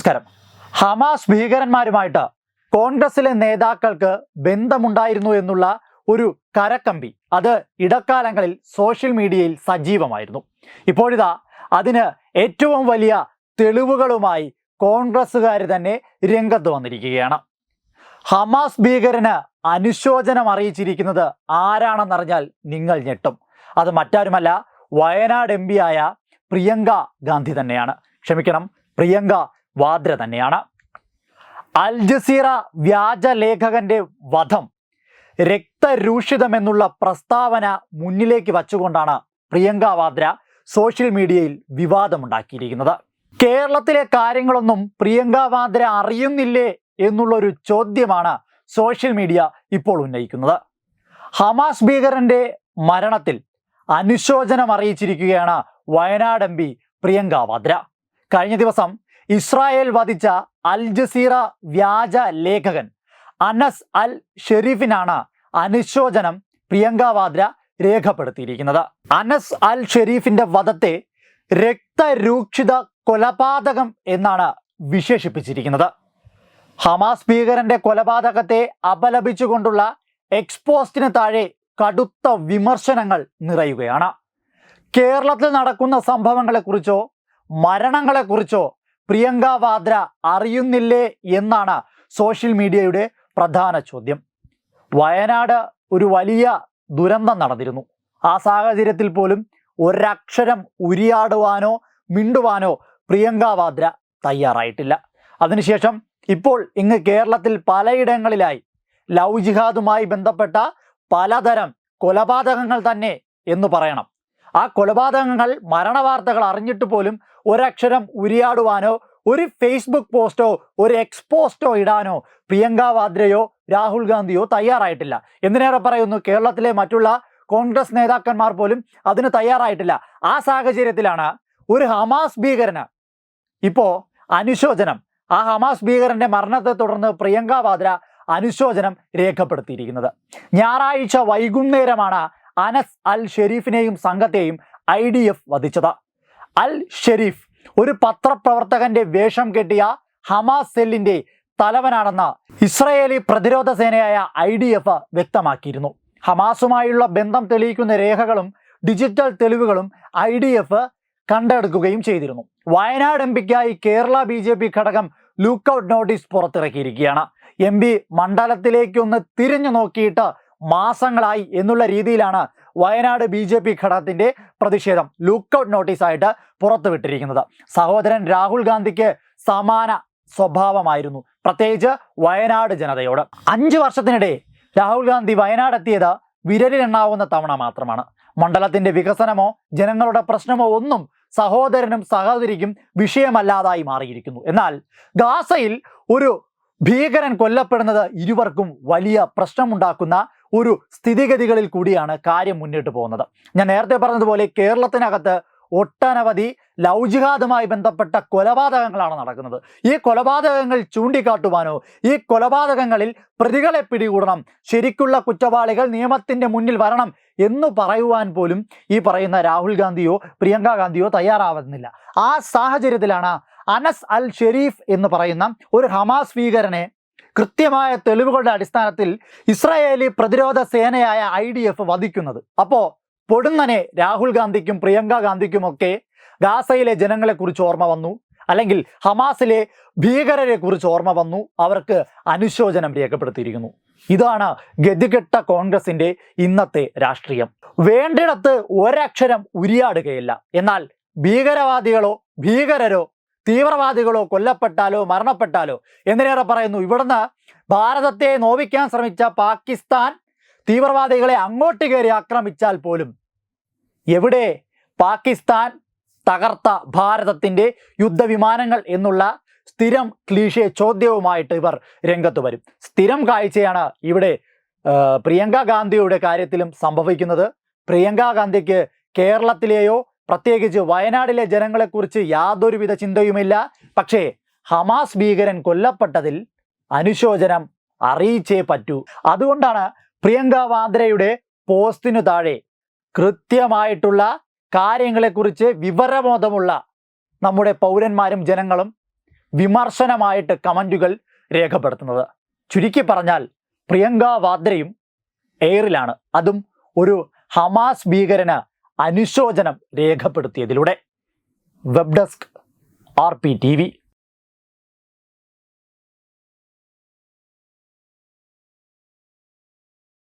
നമസ്കാരം. ഹമാസ് ഭീകരന്മാരുമായിട്ട് കോൺഗ്രസിലെ നേതാക്കൾക്ക് ബന്ധമുണ്ടായിരുന്നു എന്നുള്ള ഒരു കരക്കമ്പി. അത് ഇടക്കാലങ്ങളിൽ സോഷ്യൽ മീഡിയയിൽ സജീവമായിരുന്നു. ഇപ്പോഴിതാ അതിന് ഏറ്റവും വലിയ തെളിവുകളുമായി കോൺഗ്രസ്സുകാർ തന്നെ രംഗത്ത് വന്നിരിക്കുകയാണ്. ഹമാസ് ഭീകരന് അനുശോചനം അറിയിച്ചിരിക്കുന്നത് ആരാണെന്നറിഞ്ഞാൽ നിങ്ങൾ ഞെട്ടും. അത് മറ്റാരുമല്ല വയനാട് എം ആയ പ്രിയങ്ക ഗാന്ധി തന്നെയാണ്. ക്ഷമിക്കണം പ്രിയങ്ക വാദ്ര തന്നെയാണ്. അൽ ജസീറ വ്യാജ ലേഖകന്റെ വധം രക്തരൂഷിതമെന്നുള്ള പ്രസ്താവന മുന്നിലേക്ക് വച്ചുകൊണ്ടാണ് പ്രിയങ്ക വാദ്ര സോഷ്യൽ മീഡിയയിൽ വിവാദമുണ്ടാക്കിയിരിക്കുന്നത്. കേരളത്തിലെ കാര്യങ്ങളൊന്നും പ്രിയങ്ക വാദ്ര അറിയുന്നില്ലേ എന്നുള്ളൊരു ചോദ്യമാണ് സോഷ്യൽ മീഡിയ ഇപ്പോൾ ഉന്നയിക്കുന്നത്. ഹമാസ് ഭീകരന്റെ മരണത്തിൽ അനുശോചനം അറിയിച്ചിരിക്കുകയാണ് വയനാട് എം പി പ്രിയങ്ക വാദ്ര. കഴിഞ്ഞ ദിവസം ഇസ്രായേൽ വധിച്ച അൽ ജസീറ വ്യാജ ലേഖകൻ അനസ് അൽ ഷെരീഫിനാണ് അനുശോചനം പ്രിയങ്ക വാദ്ര രേഖപ്പെടുത്തിയിരിക്കുന്നത്. അനസ് അൽ ഷെരീഫിന്റെ വധത്തെ രക്തരൂക്ഷിത കൊലപാതകം എന്നാണ് വിശേഷിപ്പിച്ചിരിക്കുന്നത്. ഹമാസ് ഭീകരന്റെ കൊലപാതകത്തെ അപലപിച്ചുകൊണ്ടുള്ള എക്സ്പോസ്റ്റിന് താഴെ കടുത്ത വിമർശനങ്ങൾ നിറയുകയാണ്. കേരളത്തിൽ നടക്കുന്ന സംഭവങ്ങളെക്കുറിച്ചോ മരണങ്ങളെക്കുറിച്ചോ പ്രിയങ്ക വാദ്ര അറിയുന്നില്ലേ എന്നാണ് സോഷ്യൽ മീഡിയയുടെ പ്രധാന ചോദ്യം. വയനാട് ഒരു വലിയ ദുരന്തം നടന്നിരുന്നു. ആ സാഹചര്യത്തിൽ പോലും ഒരക്ഷരം ഉരിയാടുവാനോ മിണ്ടുവാനോ പ്രിയങ്ക വാദ്ര തയ്യാറായിട്ടില്ല. അതിനുശേഷം ഇപ്പോൾ ഇങ്ങ് കേരളത്തിൽ പലയിടങ്ങളിലായി ലവ് ജിഹാദുമായി ബന്ധപ്പെട്ട പലതരം കൊലപാതകങ്ങൾ തന്നെ എന്ന് പറയണം. ആ കൊലപാതകങ്ങൾ മരണവാർത്തകൾ അറിഞ്ഞിട്ട് പോലും ഒരക്ഷരം ഉരിയാടുവാനോ ഒരു ഫേസ്ബുക്ക് പോസ്റ്റോ ഒരു എക്സ്പോസ്റ്റോ ഇടാനോ പ്രിയങ്ക വാദ്രയോ രാഹുൽ ഗാന്ധിയോ തയ്യാറായിട്ടില്ല. എന്തിനേറെ പറയുന്നു? കേരളത്തിലെ മറ്റുള്ള കോൺഗ്രസ് നേതാക്കന്മാർ പോലും അതിന് തയ്യാറായിട്ടില്ല. ആ സാഹചര്യത്തിലാണ് ഒരു ഹമാസ് ഭീകരന് ഇപ്പോൾ അനുശോചനം. ആ ഹമാസ് ഭീകരന്റെ മരണത്തെ തുടർന്ന് പ്രിയങ്ക വാദ്ര അനുശോചനം രേഖപ്പെടുത്തിയിരിക്കുന്നത്. ഞായറാഴ്ച വൈകുന്നേരമാണ് അനസ് അൽ ഷെരീഫിനെയും സംഘത്തെയും ഐ ഡി എഫ് വധിച്ചത്. അൽ ഷെരീഫ് ഒരു പത്രപ്രവർത്തകന്റെ വേഷം കെട്ടിയ ഹമാസ് സെല്ലിന്റെ തലവനാണെന്ന് ഇസ്രയേലി പ്രതിരോധ സേനയായ ഐ ഡി എഫ് വ്യക്തമാക്കിയിരുന്നു. ഹമാസുമായുള്ള ബന്ധം തെളിയിക്കുന്ന രേഖകളും ഡിജിറ്റൽ തെളിവുകളും ഐ ഡി എഫ് കണ്ടെടുക്കുകയും ചെയ്തിരുന്നു. വയനാട് എം പിക്കായി കേരള ബി ജെ പി ഘടകം ലുക്കൌട്ട് നോട്ടീസ് പുറത്തിറക്കിയിരിക്കുകയാണ്. എം പി മണ്ഡലത്തിലേക്കൊന്ന് തിരിഞ്ഞു നോക്കിയിട്ട് മാസങ്ങളായി എന്നുള്ള രീതിയിലാണ് വയനാട് ബി ജെ പി ഘടകത്തിന്റെ പ്രതിഷേധം ലുക്കൌട്ട് നോട്ടീസായിട്ട് പുറത്തുവിട്ടിരിക്കുന്നത്. സഹോദരൻ രാഹുൽ ഗാന്ധിക്ക് സമാന സ്വഭാവമായിരുന്നു പ്രത്യേകിച്ച് വയനാട് ജനതയോട്. അഞ്ച് വർഷത്തിനിടെ രാഹുൽ ഗാന്ധി വയനാട് എത്തിയത് വിരലിലെണ്ണാവുന്ന തവണ മാത്രമാണ്. മണ്ഡലത്തിന്റെ വികസനമോ ജനങ്ങളുടെ പ്രശ്നമോ ഒന്നും സഹോദരനും സഹോദരിക്കും വിഷയമല്ലാതായി മാറിയിരിക്കുന്നു. എന്നാൽ ഗാസയിൽ ഒരു ഭീകരൻ കൊല്ലപ്പെടുന്നത് ഇരുവർക്കും വലിയ പ്രശ്നമുണ്ടാക്കുന്ന ഒരു സ്ഥിതിഗതികളിൽ കൂടിയാണ് കാര്യം മുന്നിട്ട് പോകുന്നത്. ഞാൻ നേരത്തെ പറഞ്ഞതുപോലെ കേരളത്തിനകത്ത് ഒട്ടനവധി ലൗജിഹാദുമായി ബന്ധപ്പെട്ട കൊലപാതകങ്ങളാണ് നടക്കുന്നത്. ഈ കൊലപാതകങ്ങൾ ചൂണ്ടിക്കാട്ടുവാനോ ഈ കൊലപാതകങ്ങളിൽ പ്രതികളെ പിടികൂടണം ശരിക്കുള്ള കുറ്റവാളികൾ നിയമത്തിന്റെ മുന്നിൽ വരണം എന്ന് പറയുവാൻ പോലും ഈ പറയുന്ന രാഹുൽ ഗാന്ധിയോ പ്രിയങ്ക ഗാന്ധിയോ തയ്യാറാവുന്നില്ല. ആ സാഹചര്യത്തിലാണ് അനസ് അൽ ഷെരീഫ് എന്ന് പറയുന്ന ഒരു ഹമാസ് ഭീകരനെ കൃത്യമായ തെളിവുകളുടെ അടിസ്ഥാനത്തിൽ ഇസ്രായേലി പ്രതിരോധ സേനയായ ഐ ഡി എഫ് വധിക്കുന്നത്. അപ്പോ പൊടുന്നനെ രാഹുൽ ഗാന്ധിക്കും പ്രിയങ്ക ഗാന്ധിക്കും ഒക്കെ ഗാസയിലെ ജനങ്ങളെ കുറിച്ച് ഓർമ്മ വന്നു. അല്ലെങ്കിൽ ഹമാസിലെ ഭീകരരെ കുറിച്ച് ഓർമ്മ വന്നു. അവർക്ക് അനുശോചനം രേഖപ്പെടുത്തിയിരിക്കുന്നു. ഇതാണ് ഗതികെട്ട കോൺഗ്രസിന്റെ ഇന്നത്തെ രാഷ്ട്രീയം. വേണ്ടിടത്ത് ഒരക്ഷരം ഉരിയാടുകയില്ല. എന്നാൽ ഭീകരവാദികളോ ഭീകരരോ തീവ്രവാദികളോ കൊല്ലപ്പെട്ടാലോ മരണപ്പെട്ടാലോ എന്തിനേറെ പറയുന്നു ഇവിടുന്ന് ഭാരതത്തെ നോവിക്കാൻ ശ്രമിച്ച പാകിസ്ഥാൻ തീവ്രവാദികളെ അങ്ങോട്ട് കയറി ആക്രമിച്ചാൽ പോലും എവിടെ പാകിസ്ഥാൻ തകർത്ത ഭാരതത്തിന്റെ യുദ്ധവിമാനങ്ങൾ എന്നുള്ള സ്ഥിരം ക്ലീഷേ ചോദ്യവുമായിട്ട് ഇവർ രംഗത്ത് വരും. സ്ഥിരം കാഴ്ചയാണ് ഇവിടെ പ്രിയങ്ക ഗാന്ധിയുടെ കാര്യത്തിലും സംഭവിക്കുന്നത്. പ്രിയങ്ക ഗാന്ധിക്ക് കേരളത്തിലെയോ പ്രത്യേകിച്ച് വയനാടിലെ ജനങ്ങളെക്കുറിച്ച് യാതൊരുവിധ ചിന്തയുമില്ല. പക്ഷേ ഹമാസ് ഭീകരൻ കൊല്ലപ്പെട്ടതിൽ അനുശോചനം അറിയിച്ചേ പറ്റൂ. അതുകൊണ്ടാണ് പ്രിയങ്ക വാദ്രയുടെ പോസ്റ്റിനു താഴെ കൃത്യമായിട്ടുള്ള കാര്യങ്ങളെക്കുറിച്ച് വിവരബോധമുള്ള നമ്മുടെ പൗരന്മാരും ജനങ്ങളും വിമർശനമായിട്ട് കമന്റുകൾ രേഖപ്പെടുത്തുന്നത്. ചുരുക്കി പറഞ്ഞാൽ പ്രിയങ്ക വാദ്രയും എയറിലാണ്. അതും ഒരു ഹമാസ് ഭീകരന് അനുശോചനം രേഖപ്പെടുത്തിയതിലൂടെ. Web desk R P T V